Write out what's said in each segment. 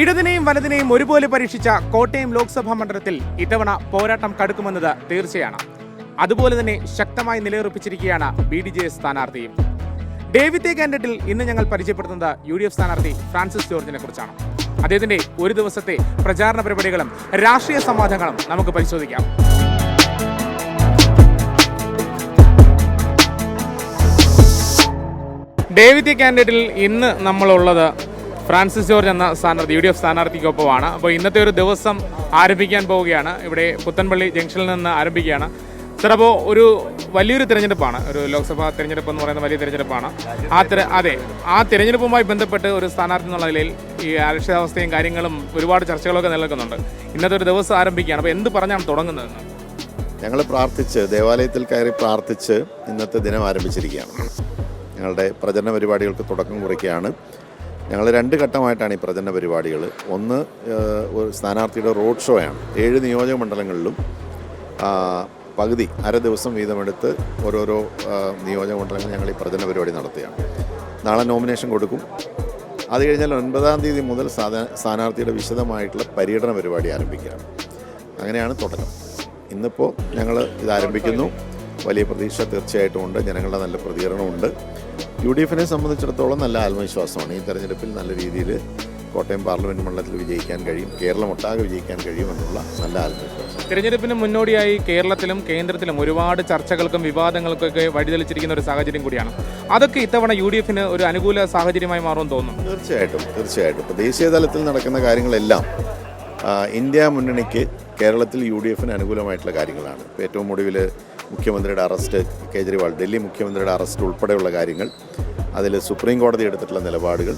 ഇടതിനെയും വലതിനെയും ഒരുപോലെ പരീക്ഷിച്ച കോട്ടയം ലോക്സഭാ മണ്ഡലത്തിൽ ഇത്തവണ പോരാട്ടം കടുക്കുമെന്നത് തീർച്ചയാണ്. അതുപോലെ തന്നെ ശക്തമായി നിലയുറപ്പിച്ചിരിക്കുകയാണ് ബി ഡി ജെ എസ് സ്ഥാനാർത്ഥിയും. ഡേവിഡ് കാൻഡിഡേറ്റിൽ ഇന്ന് ഞങ്ങൾ പരിചയപ്പെടുത്തുന്നത് യു ഡി എഫ് സ്ഥാനാർത്ഥി ഫ്രാൻസിസ് ജോർജിനെ കുറിച്ചാണ്. അദ്ദേഹത്തിന്റെ ഒരു ദിവസത്തെ പ്രചാരണ പരിപാടികളും രാഷ്ട്രീയ സംവാദങ്ങളും നമുക്ക് പരിശോധിക്കാം. ഡേവിഡ് കാൻഡിഡേറ്റിൽ ഇന്ന് നമ്മളുള്ളത് ഫ്രാൻസിസ് ജോർജ് എന്ന സ്ഥാനാർത്ഥി യു ഡി എഫ് സ്ഥാനാർത്ഥിക്കൊപ്പമാണ്. അപ്പോൾ ഇന്നത്തെ ഒരു ദിവസം ആരംഭിക്കാൻ പോവുകയാണ്. ഇവിടെ പുത്തൻപള്ളി ജംഗ്ഷനിൽ നിന്ന് ആരംഭിക്കുകയാണ്. സാർ അപ്പോൾ ഒരു വലിയൊരു തിരഞ്ഞെടുപ്പാണ്. ഒരു ലോക്സഭാ തിരഞ്ഞെടുപ്പ് എന്ന് പറയുന്ന വലിയ തിരഞ്ഞെടുപ്പാണ്. ആ തിര അതെ ആ തിരഞ്ഞെടുപ്പുമായി ബന്ധപ്പെട്ട് ഒരു സ്ഥാനാർത്ഥി എന്നുള്ള നിലയിൽ ഈ അരക്ഷിതാവസ്ഥയും കാര്യങ്ങളും ഒരുപാട് ചർച്ചകളൊക്കെ നിലനിൽക്കുന്നുണ്ട്. ഇന്നത്തെ ഒരു ദിവസം ആരംഭിക്കുകയാണ്. അപ്പോൾ എന്ത് പറഞ്ഞാണ് തുടങ്ങുന്നത്? ഞങ്ങൾ പ്രാർത്ഥിച്ച് ദേവാലയത്തിൽ കയറി പ്രാർത്ഥിച്ച് ഇന്നത്തെ ദിനം ആരംഭിച്ചിരിക്കുകയാണ്. ഞങ്ങളുടെ പ്രചരണ പരിപാടികൾക്ക് തുടക്കം കുറിക്കുകയാണ്. ഞങ്ങൾ രണ്ട് ഘട്ടമായിട്ടാണ് ഈ പ്രചരണ പരിപാടികൾ ഒന്ന് ഒരു സ്ഥാനാർത്ഥിയുടെ റോഡ് ഷോയാണ് ഏഴ് നിയോജക മണ്ഡലങ്ങളിലും പകുതി അര ദിവസം വീതമെടുത്ത് ഓരോരോ നിയോജക മണ്ഡലങ്ങളിൽ ഞങ്ങൾ ഈ പ്രചരണ പരിപാടി നടത്തുകയാണ്. നാളെ നോമിനേഷൻ കൊടുക്കും. അത് കഴിഞ്ഞാൽ ഒൻപതാം തീയതി മുതൽ സ്ഥാനാർത്ഥിയുടെ വിശദമായിട്ടുള്ള പര്യടന പരിപാടി ആരംഭിക്കുകയാണ്. അങ്ങനെയാണ് തുടക്കം. ഇന്നിപ്പോൾ ഞങ്ങൾ ഇത് ആരംഭിക്കുന്നു. വലിയ പ്രതീക്ഷ തീർച്ചയായിട്ടും ഉണ്ട്. ജനങ്ങളുടെ നല്ല പ്രതികരണമുണ്ട്. യു ഡി എഫിനെ സംബന്ധിച്ചിടത്തോളം നല്ല ആത്മവിശ്വാസമാണ്. ഈ തെരഞ്ഞെടുപ്പിൽ നല്ല രീതിയിൽ കോട്ടയം പാർലമെന്റ് മണ്ഡലത്തിൽ വിജയിക്കാൻ കഴിയും കേരളം ഒട്ടാകെ വിജയിക്കാൻ കഴിയുമെന്നുള്ള നല്ല ആത്മവിശ്വാസം. തിരഞ്ഞെടുപ്പിന് മുന്നോടിയായി കേരളത്തിലും കേന്ദ്രത്തിലും ഒരുപാട് ചർച്ചകൾക്കും വിവാദങ്ങൾക്കൊക്കെ വഴിതെളിച്ചിരിക്കുന്ന ഒരു സാഹചര്യം കൂടിയാണ്. അതൊക്കെ ഇത്തവണ യു ഡി എഫിന് ഒരു അനുകൂല സാഹചര്യമായി മാറുമെന്ന് തോന്നുന്നു. തീർച്ചയായിട്ടും തീർച്ചയായിട്ടും. ഇപ്പോൾ ദേശീയ തലത്തിൽ നടക്കുന്ന കാര്യങ്ങളെല്ലാം ഇന്ത്യ മുന്നണിക്ക് കേരളത്തിൽ യു ഡി എഫിന് അനുകൂലമായിട്ടുള്ള കാര്യങ്ങളാണ്. ഇപ്പോൾ ഏറ്റവും ഒടുവിൽ മുഖ്യമന്ത്രിയുടെ അറസ്റ്റ് കേജ്രിവാൾ ഡൽഹി മുഖ്യമന്ത്രിയുടെ അറസ്റ്റ് ഉൾപ്പെടെയുള്ള കാര്യങ്ങൾ അതിൽ സുപ്രീം കോടതി എടുത്തിട്ടുള്ള നിലപാടുകൾ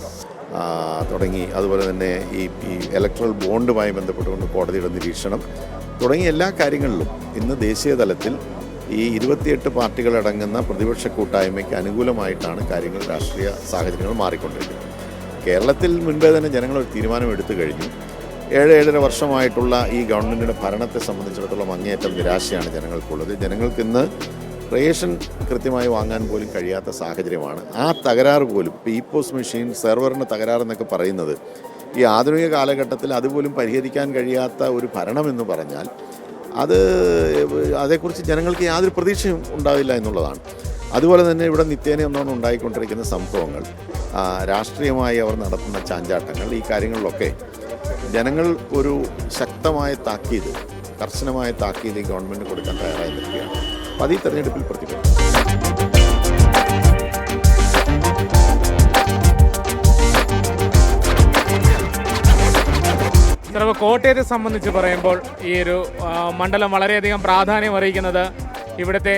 തുടങ്ങി അതുപോലെ തന്നെ ഈ ഈ ഇലക്ട്രൽ ബോണ്ടുമായി ബന്ധപ്പെട്ടുകൊണ്ട് കോടതിയുടെ നിരീക്ഷണം തുടങ്ങിയ എല്ലാ കാര്യങ്ങളിലും ഇന്ന് ദേശീയ തലത്തിൽ ഈ ഇരുപത്തിയെട്ട് പാർട്ടികളടങ്ങുന്ന പ്രതിപക്ഷ കൂട്ടായ്മയ്ക്ക് അനുകൂലമായിട്ടാണ് കാര്യങ്ങൾ രാഷ്ട്രീയ സാഹചര്യങ്ങൾ മാറിക്കൊണ്ടിരിക്കുന്നത്. കേരളത്തിൽ മുൻപേ തന്നെ ജനങ്ങൾ ഒരു തീരുമാനം എടുത്തു കഴിഞ്ഞു. ഏഴ് ഏഴര വർഷമായിട്ടുള്ള ഈ ഗവൺമെന്റിന്റെ ഭരണത്തെ സംബന്ധിച്ചിടത്തോളം അങ്ങേയറ്റം നിരാശയാണ് ജനങ്ങൾക്കുള്ളത്. ജനങ്ങൾക്ക് ഇന്ന് റേഷൻ കൃത്യമായി വാങ്ങാൻ പോലും കഴിയാത്ത സാഹചര്യമാണ്. ആ തകരാറ് പോലും പീപ്പോസ് മെഷീൻ സെർവറിന് തകരാറെന്നൊക്കെ പറയുന്നത് ഈ ആധുനിക കാലഘട്ടത്തിൽ അതുപോലും പരിഹരിക്കാൻ കഴിയാത്ത ഒരു ഭരണമെന്ന് പറഞ്ഞാൽ അത് അതേക്കുറിച്ച് ജനങ്ങൾക്ക് യാതൊരു പ്രതീക്ഷയും ഉണ്ടാവില്ല എന്നുള്ളതാണ്. അതുപോലെ തന്നെ ഇവിടെ നിത്യേന ഒന്നോണം ഉണ്ടായിക്കൊണ്ടിരിക്കുന്ന സംഭവങ്ങൾ രാഷ്ട്രീയമായി അവർ നടത്തുന്ന ചാഞ്ചാട്ടങ്ങൾ ഈ കാര്യങ്ങളിലൊക്കെ ജനങ്ങൾ ഒരു ശക്തമായ താക്കീത് കർശനമായ താക്കീത് ഈ ഗവൺമെന്റ് കൊടുക്കാൻ തയ്യാറായി നിൽക്കുകയാണ് അപ്പോൾ അത് ഈ തെരഞ്ഞെടുപ്പിൽ പ്രതിഫലിക്കും. ചിലപ്പോൾ കോട്ടയത്തെ സംബന്ധിച്ച് പറയുമ്പോൾ ഈ ഒരു മണ്ഡലം വളരെയധികം പ്രാധാന്യം അറിയിക്കുന്നത് ഇവിടുത്തെ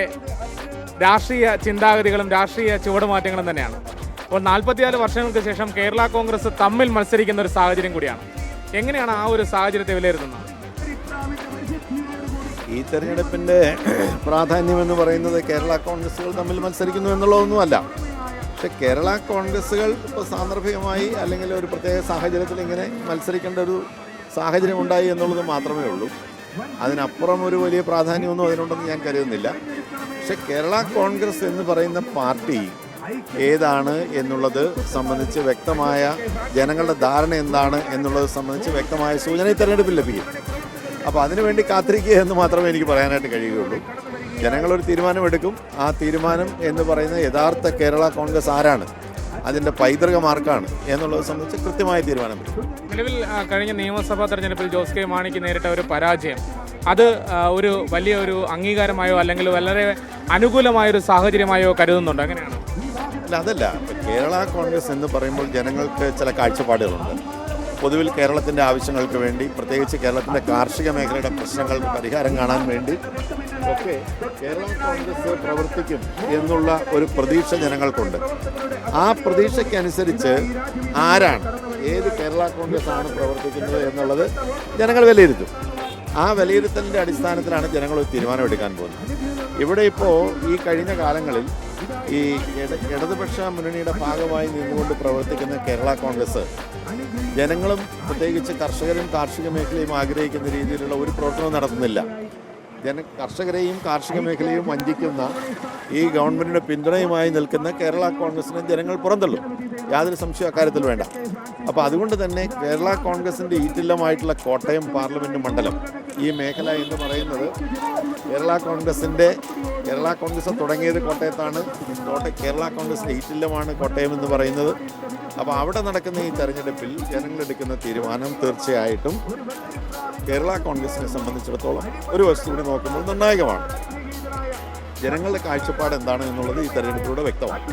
രാഷ്ട്രീയ ചിന്താഗതികളും രാഷ്ട്രീയ ചുവടുമാറ്റങ്ങളും തന്നെയാണ്. അപ്പോൾ നാൽപ്പത്തിനാല് വർഷങ്ങൾക്ക് ശേഷം കേരള കോൺഗ്രസ് തമ്മിൽ മത്സരിക്കുന്ന ഒരു സാഹചര്യം കൂടിയാണ്. എങ്ങനെയാണ് ആ ഒരു സാഹചര്യത്തെ വിലയിരുത്തുന്നത്? ഈ തെരഞ്ഞെടുപ്പിന്റെ പ്രാധാന്യം എന്ന് പറയുന്നത് കേരള കോൺഗ്രസ്സുകൾ തമ്മിൽ മത്സരിക്കുന്നു എന്നുള്ളതൊന്നുമല്ല. പക്ഷെ കേരള കോൺഗ്രസ്സുകൾ ഇപ്പോൾ സാന്ദർഭികമായി അല്ലെങ്കിൽ ഒരു പ്രത്യേക സാഹചര്യത്തിൽ ഇങ്ങനെ മത്സരിക്കേണ്ട ഒരു സാഹചര്യം ഉണ്ടായി എന്നുള്ളത് മാത്രമേ ഉള്ളൂ. അതിനപ്പുറം ഒരു വലിയ പ്രാധാന്യമൊന്നും അതിനുണ്ടെന്ന് ഞാൻ കരുതുന്നില്ല. പക്ഷെ കേരള കോൺഗ്രസ് എന്ന് പറയുന്ന പാർട്ടി ഏതാണ് എന്നുള്ളത് സംബന്ധിച്ച് വ്യക്തമായ ജനങ്ങളുടെ ധാരണ എന്താണ് എന്നുള്ളത് സംബന്ധിച്ച് വ്യക്തമായ സൂചന ഈ തെരഞ്ഞെടുപ്പിൽ ലഭിക്കും. അപ്പോൾ അതിനുവേണ്ടി കാത്തിരിക്കുക എന്ന് മാത്രമേ എനിക്ക് പറയാനായിട്ട് കഴിയുകയുള്ളൂ. ജനങ്ങളൊരു തീരുമാനമെടുക്കും. ആ തീരുമാനം എന്ന് പറയുന്ന യഥാർത്ഥ കേരള കോൺഗ്രസ് ആരാണ്? അതിന്റെ പൈതൃക മാർക്കാണ് എന്നുള്ളത് സംബന്ധിച്ച് കൃത്യമായ തീരുമാനം നിലവിൽ കഴിഞ്ഞ നിയമസഭാ തെരഞ്ഞെടുപ്പിൽ ജോസ് കെ മാണിക്ക് നേരിട്ട ഒരു പരാജയം അത് ഒരു വലിയ ഒരു അംഗീകാരമായോ അല്ലെങ്കിൽ വളരെ അനുകൂലമായ ഒരു സാഹചര്യമായോ കരുതുന്നുണ്ട്? അങ്ങനെയാണ് അല്ല അതല്ല. കേരള കോൺഗ്രസ് എന്ന് പറയുമ്പോൾ ജനങ്ങൾക്ക് ചില കാഴ്ചപ്പാടുകളുണ്ട്. പൊതുവിൽ കേരളത്തിന്റെ ആവശ്യങ്ങൾക്ക് വേണ്ടി പ്രത്യേകിച്ച് കേരളത്തിന്റെ കാർഷിക മേഖലയുടെ പ്രശ്നങ്ങൾക്ക് പരിഹാരം കാണാൻ വേണ്ടി ഒക്കെ കേരള കോൺഗ്രസ് പ്രവർത്തിക്കും എന്നുള്ള ഒരു പ്രതീക്ഷ ജനങ്ങൾക്കുണ്ട്. ആ പ്രതീക്ഷയ്ക്കനുസരിച്ച് ആരാണ് ഏത് കേരള കോൺഗ്രസ് ആണ് പ്രവർത്തിക്കുന്നത് എന്നുള്ളത് ജനങ്ങൾ വിലയിരുത്തും. ആ വിലയിരുത്തലിന്റെ അടിസ്ഥാനത്തിലാണ് ജനങ്ങൾ ഒരു തീരുമാനമെടുക്കാൻ പോകുന്നത്. ഇവിടെ ഇപ്പോൾ ഈ കഴിഞ്ഞ കാലങ്ങളിൽ ഈ ഇട ഇടതുപക്ഷ മുന്നണിയുടെ ഭാഗമായി നിന്നുകൊണ്ട് പ്രവർത്തിക്കുന്ന കേരള കോൺഗ്രസ് ജനങ്ങളും പ്രത്യേകിച്ച് കർഷകരും കാർഷിക മേഖലയും ആഗ്രഹിക്കുന്ന രീതിയിലുള്ള ഒരു പ്രവർത്തനവും നടത്തുന്നില്ല. ജന കർഷകരെയും കാർഷിക മേഖലയും വഞ്ചിക്കുന്ന ഈ ഗവൺമെന്റിന്റെ പിന്തുണയുമായി നിൽക്കുന്ന കേരള കോൺഗ്രസിനെ ജനങ്ങൾ പുറന്തള്ളും. യാതൊരു സംശയം അക്കാര്യത്തിൽ വേണ്ട. അപ്പോൾ അതുകൊണ്ട് തന്നെ കേരള കോൺഗ്രസിന്റെ ഈറ്റില്ലമായിട്ടുള്ള കോട്ടയം പാർലമെന്റ് മണ്ഡലം ഈ മേഖല എന്ന് പറയുന്നത് കേരള കോൺഗ്രസിന്റെ കേരള കോൺഗ്രസ് തുടങ്ങിയത് കോട്ടയത്താണ്. കോട്ടയം കേരള കോൺഗ്രസിന്റെ ഈറ്റില്ലമാണ് കോട്ടയം എന്ന് പറയുന്നത്. അപ്പോൾ അവിടെ നടക്കുന്ന ഈ തെരഞ്ഞെടുപ്പിൽ ജനങ്ങളെടുക്കുന്ന തീരുമാനം തീർച്ചയായിട്ടും കേരള കോൺഗ്രസിനെ സംബന്ധിച്ചിടത്തോളം ഒരു വസ്തു കൂടി നോക്കുമ്പോൾ നിർണായകമാണ്. ജനങ്ങളുടെ കാഴ്ചപ്പാട് എന്താണ് എന്നുള്ളത് ഈ തെരഞ്ഞെടുപ്പിലൂടെ വ്യക്തമാണ്.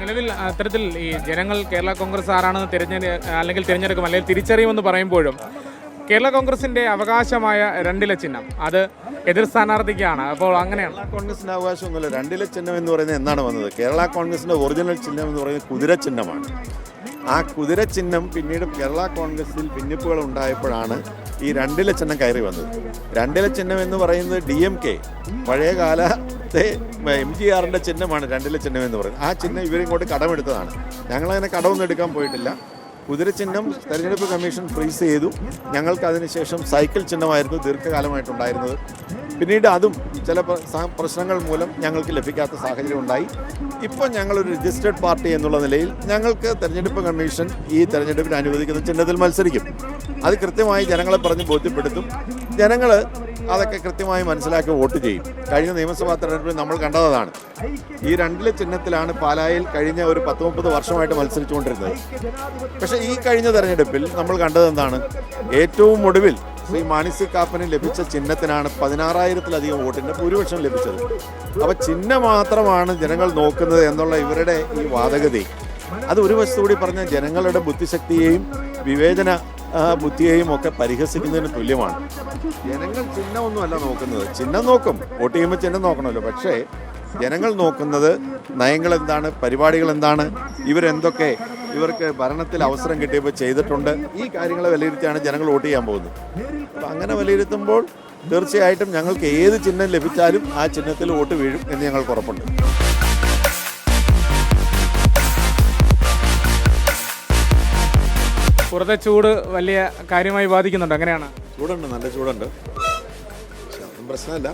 നിലവിൽ അത്തരത്തിൽ ഈ ജനങ്ങൾ കേരള കോൺഗ്രസ് ആരാണെന്ന് തിരഞ്ഞെടു അല്ലെങ്കിൽ തിരഞ്ഞെടുക്കും അല്ലെങ്കിൽ തിരിച്ചറിയുമെന്ന് പറയുമ്പോഴും കേരള കോൺഗ്രസിന്റെ അവകാശമായ രണ്ടില ചിഹ്നം. അത് എതിർ സ്ഥാനാർത്ഥിക്കാണ്. അപ്പോൾ അങ്ങനെയാണ്. കേരള കോൺഗ്രസിന്റെ അവകാശമൊന്നുമില്ല. രണ്ടില ചിഹ്നം എന്ന് പറയുന്നത് എന്താണ് വന്നത്? കേരള കോൺഗ്രസിന്റെ ഒറിജിനൽ ചിഹ്നം എന്ന് പറയുന്നത് കുതിര ചിഹ്നമാണ്. ആ കുതിര ചിഹ്നം പിന്നീട് കേരള കോൺഗ്രസിൽ ഭിന്നിപ്പുകൾ ഉണ്ടായപ്പോഴാണ് ഈ രണ്ടില ചിഹ്നം കയറി വന്നത്. രണ്ടില ചിഹ്നം എന്ന് പറയുന്നത് ഡി എം കെ. പഴയ കാലത്തെ എം ജി ആറിന്റെ ചിഹ്നമാണ് രണ്ടില ചിഹ്നം എന്ന് പറയുന്നത്. ആ ചിഹ്നം ഇവരിങ്ങോട്ട് കടമെടുത്തതാണ്. ഞങ്ങളങ്ങനെ കടമൊന്നും എടുക്കാൻ പോയിട്ടില്ല. കുതിര ചിഹ്നം തെരഞ്ഞെടുപ്പ് കമ്മീഷൻ ഫ്രീസ് ചെയ്തു. ഞങ്ങൾക്ക് അതിനുശേഷം സൈക്കിൾ ചിഹ്നമായിരുന്നു ദീർഘകാലമായിട്ടുണ്ടായിരുന്നത്. പിന്നീട് അതും ചില പ്രശ്നങ്ങൾ മൂലം ഞങ്ങൾക്ക് ലഭിക്കാത്ത സാഹചര്യം ഉണ്ടായി. ഇപ്പോൾ ഞങ്ങളൊരു രജിസ്റ്റേർഡ് പാർട്ടി എന്നുള്ള നിലയിൽ ഞങ്ങൾക്ക് തെരഞ്ഞെടുപ്പ് കമ്മീഷൻ ഈ തെരഞ്ഞെടുപ്പിന് അനുവദിക്കുന്ന ചിഹ്നത്തിൽ മത്സരിക്കും. അത് കൃത്യമായി ജനങ്ങളെ പറഞ്ഞ് ബോധ്യപ്പെടുത്തും. ജനങ്ങൾ അതൊക്കെ കൃത്യമായി മനസ്സിലാക്കി വോട്ട് ചെയ്യും. കഴിഞ്ഞ നിയമസഭാ തെരഞ്ഞെടുപ്പിൽ നമ്മൾ കണ്ടതാണ് ഈ രണ്ടിലെ ചിഹ്നത്തിലാണ് പാലായിൽ കഴിഞ്ഞ ഒരു പത്ത് മുപ്പത് വർഷമായിട്ട് മത്സരിച്ചുകൊണ്ടിരുന്നത്. പക്ഷെ ഈ കഴിഞ്ഞ തെരഞ്ഞെടുപ്പിൽ നമ്മൾ കണ്ടത് എന്താണ് ഏറ്റവും ഒടുവിൽ ശ്രീ മാണിസി കാപ്പന് ലഭിച്ച ചിഹ്നത്തിനാണ് പതിനാറായിരത്തിലധികം വോട്ടിന്റെ ഭൂരിപക്ഷം ലഭിച്ചത്. അപ്പോൾ ചിഹ്നം മാത്രമാണ് ജനങ്ങൾ നോക്കുന്നത് എന്നുള്ള ഇവരുടെ ഈ വാദഗതി. അത് ഒരു വശത്തുകൂടി പറഞ്ഞ ജനങ്ങളുടെ ബുദ്ധിശക്തിയെയും വിവേചന ആ, ബുദ്ധിയെയും ഒക്കെ പരിഹസിക്കുന്നതിന് തുല്യമാണ്. ജനങ്ങൾ ചിഹ്നമൊന്നുമല്ല നോക്കുന്നത്. ചിഹ്നം നോക്കും. വോട്ട് ചെയ്യുമ്പോൾ ചിഹ്നം നോക്കണമല്ലോ. പക്ഷേ ജനങ്ങൾ നോക്കുന്നത് നയങ്ങൾ എന്താണ് പരിപാടികൾ എന്താണ് ഇവരെന്തൊക്കെ? ഇവർക്ക് ഭരണത്തിൽ അവസരം കിട്ടിയപ്പോൾ ചെയ്തിട്ടുണ്ട്. ഈ കാര്യങ്ങളെ വിലയിരുത്തിയാണ് ജനങ്ങൾ വോട്ട് ചെയ്യാൻ പോകുന്നത്. അപ്പം അങ്ങനെ വിലയിരുത്തുമ്പോൾ തീർച്ചയായിട്ടും ഞങ്ങൾക്ക് ഏത് ചിഹ്നം ലഭിച്ചാലും ആ ചിഹ്നത്തിൽ വോട്ട് വീഴും എന്ന് ഞങ്ങൾക്ക് ഉറപ്പുണ്ട്. പുറത്തെ ചൂട് വലിയ കാര്യമായി ബാധിക്കുന്നുണ്ട്. അങ്ങനെയാണ്. ചൂടുണ്ട് നല്ല ചൂടുണ്ട്. പ്രശ്നമില്ല.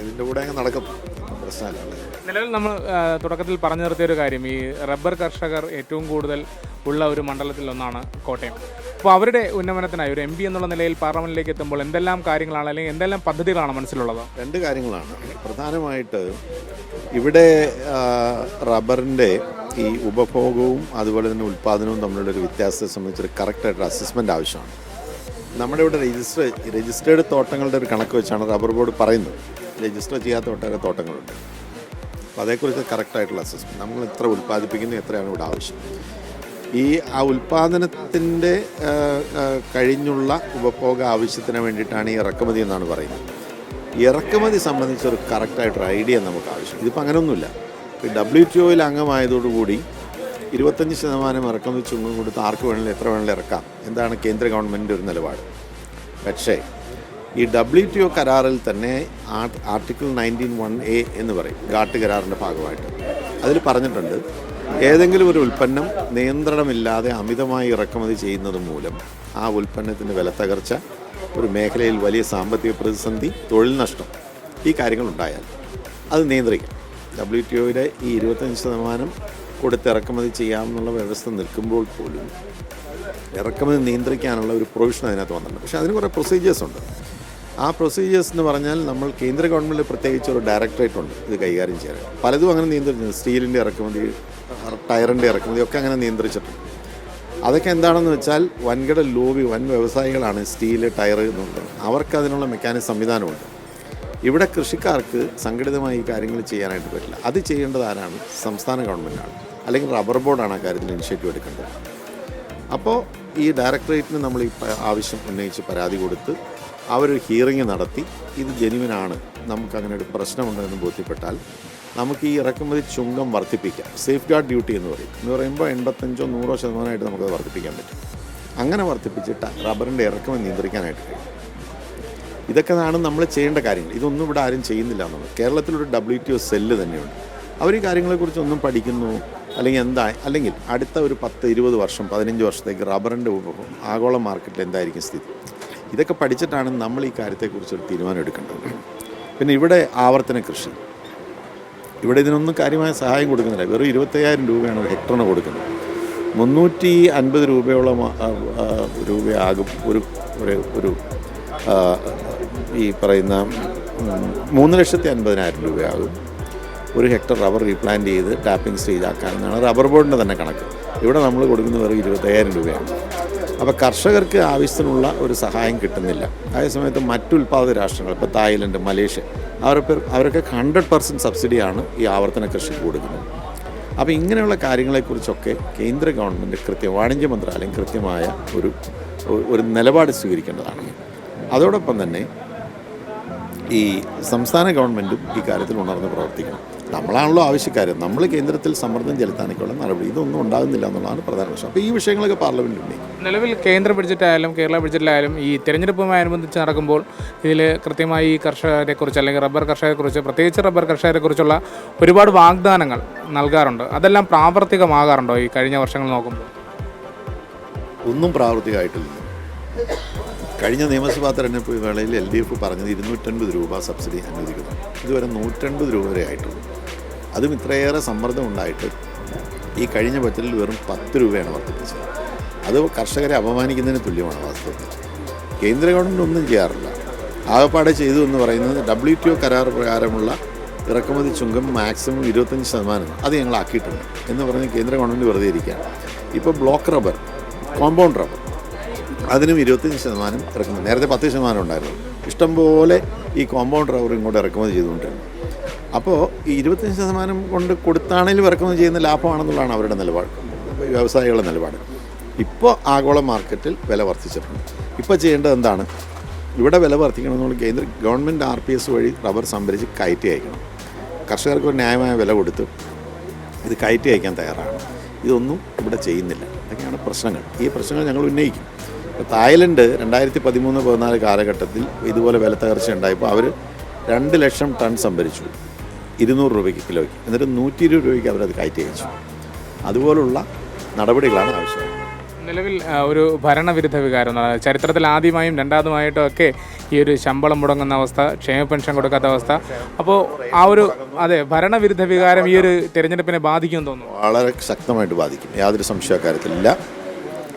ഇതിന്റെ കൂടെ അങ്ങ് നടക്കും. പ്രശ്നമില്ല നിലവിൽ നമ്മൾ തുടക്കത്തിൽ പറഞ്ഞു നിർത്തിയ ഒരു കാര്യം ഈ റബ്ബർ കർഷകർ ഏറ്റവും കൂടുതൽ ഉള്ള ഒരു മണ്ഡലത്തിൽ ഒന്നാണ് കോട്ടയം. അപ്പോൾ അവരുടെ ഉന്നമനത്തിനായി ഒരു എം പി എന്നുള്ള നിലയിൽ പാർലമെന്റിലേക്ക് എത്തുമ്പോൾ എന്തെല്ലാം കാര്യങ്ങളാണ് അല്ലെങ്കിൽ എന്തെല്ലാം പദ്ധതികളാണ് മനസ്സിലുള്ളത്? രണ്ട് കാര്യങ്ങളാണ്. പ്രധാനമായിട്ട് ഇവിടെ റബ്ബറിന്റെ ഈ ഉപഭോഗവും അതുപോലെ തന്നെ ഉൽപ്പാദനവും തമ്മിലുള്ള ഒരു വ്യത്യാസത്തെ സംബന്ധിച്ചൊരു കറക്റ്റായിട്ടൊരു അസസ്മെന്റ് ആവശ്യമാണ്. നമ്മുടെ ഇവിടെ രജിസ്റ്റർ രജിസ്റ്റേർഡ് തോട്ടങ്ങളുടെ ഒരു കണക്ക് വെച്ചാണ് റബ്ബർ ബോർഡ് പറയുന്നത്. രജിസ്റ്റർ ചെയ്യാത്ത ഒട്ടേറെ തോട്ടങ്ങളുണ്ട്. അപ്പോൾ അതേക്കുറിച്ച് കറക്റ്റായിട്ടുള്ള അസസ്മെന്റ് നമ്മൾ എത്ര ഉൽപ്പാദിപ്പിക്കുന്നു എത്രയാണ് ഇവിടെ ആവശ്യം. ഈ ആ ഉൽപ്പാദനത്തിന്റെ കഴിഞ്ഞുള്ള ഉപഭോഗ ആവശ്യത്തിന് വേണ്ടിയിട്ടാണ് ഈ ഇറക്കുമതി എന്നാണ് പറയുന്നത്. ഇറക്കുമതി സംബന്ധിച്ചൊരു കറക്റ്റായിട്ടൊരു ഐഡിയ നമുക്ക് ആവശ്യം ഇതിപ്പോൾ അങ്ങനെയൊന്നുമില്ല. ഡബ്ല്യു ടി ഒയിൽ അംഗമായതോടുകൂടി ഇരുപത്തഞ്ച് ശതമാനം ഇറക്കുമതി ചുങ്കം കൊടുത്ത് ആർക്ക് വേണമെങ്കിലും എത്ര വേണമെങ്കിലും ഇറക്കാം. എന്താണ് കേന്ദ്ര ഗവൺമെന്റിന്റെ ഒരു നിലപാട്. പക്ഷേ ഈ ഡബ്ല്യു ടി ഒ കരാറിൽ തന്നെ ആർട്ടിക്കിൾ നയന്റീൻ വൺ എ എന്ന് പറയും ഗാട്ട് കരാറിന്റെ ഭാഗമായിട്ട്. അതിൽ പറഞ്ഞിട്ടുണ്ട് ഏതെങ്കിലും ഒരു ഉൽപ്പന്നം നിയന്ത്രണമില്ലാതെ അമിതമായി ഇറക്കുമതി ചെയ്യുന്നത് മൂലം ആ ഉൽപ്പന്നത്തിന്റെ വില തകർച്ച ഒരു മേഖലയിൽ വലിയ സാമ്പത്തിക പ്രതിസന്ധി തൊഴിൽ നഷ്ടം ഈ കാര്യങ്ങൾ ഉണ്ടായാൽ അത് നിയന്ത്രിക്കാം. ഡബ്ല്യു ടി ഒയുടെ ഈ ഇരുപത്തഞ്ച് ശതമാനം കൊടുത്ത് ഇറക്കുമതി ചെയ്യാമെന്നുള്ള വ്യവസ്ഥ നിൽക്കുമ്പോൾ പോലും ഇറക്കുമതി നിയന്ത്രിക്കാനുള്ള ഒരു പ്രൊവിഷൻ അതിനകത്ത് വന്നിട്ടുണ്ട്. പക്ഷേ അതിന് കുറേ പ്രൊസീജിയേഴ്സ് ഉണ്ട്. ആ പ്രൊസീജിയേഴ്സ് എന്ന് പറഞ്ഞാൽ നമ്മൾ കേന്ദ്ര ഗവൺമെന്റ് പ്രത്യേകിച്ച് ഒരു ഡയറക്ടറേറ്റ് ഉണ്ട് ഇത് കൈകാര്യം ചെയ്യാൻ. പലതും അങ്ങനെ നിയന്ത്രിച്ചു സ്റ്റീലിന്റെ ഇറക്കുമതി ടയറിന്റെ ഇറക്കുമതി ഒക്കെ അങ്ങനെ നിയന്ത്രിച്ചിട്ടുണ്ട്. അതൊക്കെ എന്താണെന്ന് വെച്ചാൽ വൻകിട ലോബി വൻ വ്യവസായികളാണ് സ്റ്റീൽ ടയർ എന്നുള്ളത്. അവർക്ക് അതിനുള്ള മെക്കാനിക് സംവിധാനമുണ്ട്. ഇവിടെ കൃഷിക്കാർക്ക് സംഘടിതമായി കാര്യങ്ങൾ ചെയ്യാനായിട്ട് പറ്റില്ല. അത് ചെയ്യേണ്ടത് ആരാണ്? സംസ്ഥാന ഗവൺമെന്റാണ്. അല്ലെങ്കിൽ റബ്ബർ ബോർഡാണ് ആ കാര്യത്തിൽ ഇനിഷ്യേറ്റീവ് എടുക്കേണ്ടത്. അപ്പോൾ ഈ ഡയറക്ടറേറ്റിന് നമ്മൾ ഈ ആവശ്യം ഉന്നയിച്ച് പരാതി കൊടുത്ത് അവരൊരു ഹിയറിംഗ് നടത്തി ഇത് ജെനുവിനാണ് നമുക്ക് അങ്ങനെ ഒരു പ്രശ്നമുണ്ടെന്ന് ബോധ്യപ്പെട്ടാൽ നമുക്ക് ഈ ഇറക്കുമതി ചുങ്കം വർദ്ധിപ്പിക്കാം. സേഫ് ഗാർഡ് ഡ്യൂട്ടി എന്ന് പറയും. എന്ന് പറയുമ്പോൾ എൺപത്തഞ്ചോ നൂറോ ശതമാനമായിട്ട് നമുക്കത് വർദ്ധിപ്പിക്കാൻ പറ്റും. അങ്ങനെ വർദ്ധിപ്പിച്ചിട്ട് റബ്ബറിന്റെ ഇറക്കുമതി നിയന്ത്രിക്കാനായിട്ട് കഴിയും. ഇതൊക്കെയാണ് നമ്മൾ ചെയ്യേണ്ട കാര്യങ്ങൾ. ഇതൊന്നും ഇവിടെ ആരും ചെയ്യുന്നില്ല എന്നുള്ളത്. കേരളത്തിലൊരു ഡബ്ല്യു ടി ഒ സെല്ല് തന്നെയുണ്ട്. അവർ ഈ കാര്യങ്ങളെക്കുറിച്ച് ഒന്നും പഠിക്കുന്നു അല്ലെങ്കിൽ എന്താ അല്ലെങ്കിൽ അടുത്ത ഒരു പത്ത് ഇരുപത് വർഷം പതിനഞ്ച് വർഷത്തേക്ക് റബ്ബറിന്റെ ആഗോള മാർക്കറ്റിൽ എന്തായിരിക്കും സ്ഥിതി? ഇതൊക്കെ പഠിച്ചിട്ടാണ് നമ്മൾ ഈ കാര്യത്തെക്കുറിച്ച് ഒരു തീരുമാനം എടുക്കേണ്ടത്. പിന്നെ ഇവിടെ ആവർത്തന കൃഷി. ഇവിടെ ഇതിനൊന്നും കാര്യമായ സഹായം കൊടുക്കുന്നില്ല. വെറും ഇരുപത്തയ്യായിരം രൂപയാണ് ഒരു ഹെക്ടറിന് കൊടുക്കുന്നത്. മുന്നൂറ്റി അൻപത് രൂപയോളം രൂപയാകും ഒരു ഒരു ഒരു ഈ പറയുന്ന മൂന്ന് ലക്ഷത്തി അൻപതിനായിരം രൂപയാകും. ഒരു ഹെക്ടർ റബ്ബർ റീപ്ലാന്റ് ചെയ്ത് ടാപ്പിംഗ് സ്റ്റേജ് ആക്കാനെന്നാണ് റബ്ബർ ബോർഡിന്റെ തന്നെ കണക്ക്. ഇവിടെ നമ്മൾ കൊടുക്കുന്ന വെറും ഇരുപത്തയ്യായിരം രൂപയാണ്. അപ്പോൾ കർഷകർക്ക് ആവശ്യത്തിനുള്ള ഒരു സഹായം കിട്ടുന്നില്ല. അതേസമയത്ത് മറ്റുൽപാദക രാഷ്ട്രങ്ങൾ ഇപ്പോൾ തായ്ലൻഡ് മലേഷ്യ അവർക്ക് അവരൊക്കെ ഹൺഡ്രഡ് പെർസെന്റ് സബ്സിഡിയാണ് ഈ ആവർത്തന കൃഷിക്ക് കൊടുക്കുന്നത്. അപ്പോൾ ഇങ്ങനെയുള്ള കാര്യങ്ങളെക്കുറിച്ചൊക്കെ കേന്ദ്ര ഗവൺമെന്റ് കൃത്യം വാണിജ്യ മന്ത്രാലയം കൃത്യമായ ഒരു ഒരു നിലപാട് സ്വീകരിക്കേണ്ടതാണ്. അതോടൊപ്പം തന്നെ ഈ സംസ്ഥാന ഗവൺമെന്റും ഇക്കാര്യത്തിൽ കാര്യത്തിൽ ഉണർന്ന് പ്രവർത്തിക്കണം. നമ്മളാണല്ലോ ആവശ്യക്കാർ നമ്മൾ കേന്ദ്രത്തിൽ സമ്മർദ്ദം ചെലുത്താനൊക്കെയുള്ള നടപടി. ഇതൊന്നും ഉണ്ടാകുന്നില്ല എന്നുള്ളതാണ് പ്രധാന പ്രശ്നം. അപ്പോൾ ഈ വിഷയങ്ങളൊക്കെ പാർലമെന്റിൽ ഉണ്ട്? നിലവിൽ കേന്ദ്ര ബഡ്ജറ്റായാലും കേരള ബഡ്ജറ്റിലായാലും ഈ തെരഞ്ഞെടുപ്പുമായി അനുബന്ധിച്ച് നടക്കുമ്പോൾ ഇതിൽ കൃത്യമായി ഈ കർഷകരെക്കുറിച്ച് അല്ലെങ്കിൽ റബ്ബർ കർഷകരെക്കുറിച്ച് പ്രത്യേകിച്ച് റബ്ബർ കർഷകരെക്കുറിച്ചുള്ള ഒരുപാട് വാഗ്ദാനങ്ങൾ നൽകാറുണ്ട്. അതെല്ലാം പ്രാവർത്തികമാകാറുണ്ടോ ഈ കഴിഞ്ഞ വർഷങ്ങൾ നോക്കുമ്പോൾ? ഒന്നും പ്രാവർത്തികമായിട്ടില്ല. കഴിഞ്ഞ നിയമസഭാ തെരഞ്ഞെടുപ്പ് വേളയിൽ എൽ ഡി എഫ് പറഞ്ഞത് ഇരുന്നൂറ്റൻപത് രൂപ സബ്സിഡി അനുവദിക്കുന്നു. ഇതുവരെ നൂറ്റൻപത് രൂപ വരെ ആയിട്ടുള്ളൂ. അതും ഇത്രയേറെ സമ്മർദ്ദം ഉണ്ടായിട്ട് ഈ കഴിഞ്ഞ ബജറ്റിൽ വെറും പത്ത് രൂപയാണ് വർദ്ധിപ്പിച്ചത്. അത് കർഷകരെ അപമാനിക്കുന്നതിന് തുല്യമാണ് വാസ്തവത്തിൽ കേന്ദ്ര ഗവൺമെന്റ് ഒന്നും ചെയ്യാറില്ല. ആകപ്പാടെ ചെയ്തു എന്ന് പറയുന്നത് ഡബ്ല്യു ടി ഒ കരാർ പ്രകാരമുള്ള ഇറക്കുമതി ചുങ്കം മാക്സിമം ഇരുപത്തഞ്ച് ശതമാനം അത് ഞങ്ങൾ ആക്കിയിട്ടുണ്ട് എന്ന് പറഞ്ഞ് കേന്ദ്ര ഗവൺമെന്റ് വെറുതെ ഇരിക്കുകയാണ്. ഇപ്പോൾ ബ്ലോക്ക് റബ്ബർ കോമ്പൗണ്ട് റബ്ബർ അതിനും ഇരുപത്തഞ്ച് ശതമാനം ഇറക്കുമതി. നേരത്തെ പത്ത് ശതമാനം ഉണ്ടായിരുന്നു. ഇഷ്ടംപോലെ ഈ കോമ്പൗണ്ട് റബ്ബർ ഇങ്ങോട്ട് ഇറക്കുമതി ചെയ്തുകൊണ്ടിരുന്നു. അപ്പോൾ ഈ ഇരുപത്തഞ്ച് ശതമാനം കൊണ്ട് കൊടുത്താണെങ്കിലും ഇറക്കുമതി ചെയ്യുന്ന ലാഭമാണെന്നുള്ളതാണ് അവരുടെ നിലപാട്. വ്യവസായികളുടെ നിലപാട്. ഇപ്പോൾ ആഗോള മാർക്കറ്റിൽ വില വർദ്ധിച്ചിട്ടുണ്ട്. ഇപ്പോൾ ചെയ്യേണ്ടത് എന്താണ്? ഇവിടെ വില വർദ്ധിക്കണമെന്നുള്ള കേന്ദ്ര ഗവൺമെന്റ് ആർ പി എസ് വഴി റബ്ബർ സംഭരിച്ച് കയറ്റി അയക്കണം. കർഷകർക്ക് ഒരു ന്യായമായ വില കൊടുത്ത് ഇത് കയറ്റി അയക്കാൻ തയ്യാറാണ്. ഇതൊന്നും ഇവിടെ ചെയ്യുന്നില്ല. ഇതൊക്കെയാണ് പ്രശ്നങ്ങൾ. ഈ പ്രശ്നങ്ങൾ ഞങ്ങൾ ഉന്നയിക്കും. തായ്ലൻഡ് രണ്ടായിരത്തി പതിമൂന്ന് പതിനാല് കാലഘട്ടത്തിൽ ഇതുപോലെ വില തകർച്ച ഉണ്ടായപ്പോൾ അവർ രണ്ട് ലക്ഷം ടൺ സംഭരിച്ചു. ഇരുന്നൂറ് രൂപയ്ക്ക് കിലോയ്ക്ക്. എന്നിട്ട് നൂറ്റി ഇരുപത് രൂപയ്ക്ക് അവരത് കയറ്റി അയച്ചു അതുപോലുള്ള നടപടികളാണ് ആവശ്യം നിലവിൽ ഒരു ഭരണവിരുദ്ധ വികാരം ചരിത്രത്തിൽ ആദ്യമായും രണ്ടാമതുമായിട്ടും ഒക്കെ ഈ ഒരു ശമ്പളം മുടങ്ങുന്ന അവസ്ഥ ക്ഷേമ പെൻഷൻ കൊടുക്കാത്ത അവസ്ഥ. അപ്പോൾ ആ ഒരു അതെ ഭരണവിരുദ്ധ വികാരം ഈ ഒരു തിരഞ്ഞെടുപ്പിനെ ബാധിക്കുമെന്ന് തോന്നുന്നു. വളരെ ശക്തമായിട്ട് ബാധിക്കും. യാതൊരു സംശയ കാര്യത്തിലില്ല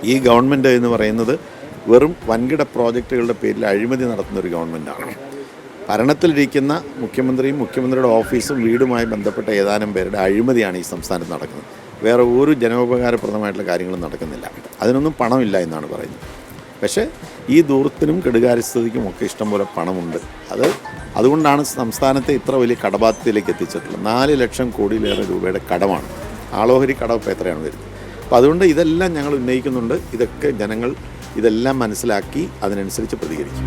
ഈ ഗവൺമെന്റ് എന്ന് പറയുന്നത് വെറും വൻകിട പ്രോജക്റ്റുകളുടെ പേരിൽ അഴിമതി നടത്തുന്ന ഒരു ഗവൺമെന്റാണ് ഭരണത്തിലിരിക്കുന്ന മുഖ്യമന്ത്രിയും മുഖ്യമന്ത്രിയുടെ ഓഫീസും വീടുമായി ബന്ധപ്പെട്ട ഏതാനും പേരുടെ അഴിമതിയാണ് ഈ സംസ്ഥാനത്ത് നടക്കുന്നത്. വേറെ ഒരു ജനോപകാരപ്രദമായിട്ടുള്ള കാര്യങ്ങളും നടക്കുന്നില്ല. അതിനൊന്നും പണമില്ല എന്നാണ് പറയുന്നത്. പക്ഷേ ഈ ദൂരത്തിനും കെടുകാര്യസ്ഥതയ്ക്കും ഒക്കെ ഇഷ്ടംപോലെ പണമുണ്ട്. അത് അതുകൊണ്ടാണ് സംസ്ഥാനത്തെ ഇത്ര വലിയ കടബാധ്യതയിലേക്ക് എത്തിച്ചിട്ടുള്ളത്. നാല് ലക്ഷം കോടിയിലേറെ രൂപയുടെ കടമാണ്. ആളോഹരി കടം എത്രയാണ് വരുന്നത്? അപ്പോൾ അതുകൊണ്ട് ഇതെല്ലാം ഞങ്ങൾ ഉന്നയിക്കുന്നുണ്ട്. ഇതൊക്കെ ജനങ്ങൾ ഇതെല്ലാം മനസ്സിലാക്കി അതിനനുസരിച്ച് പ്രതികരിക്കും.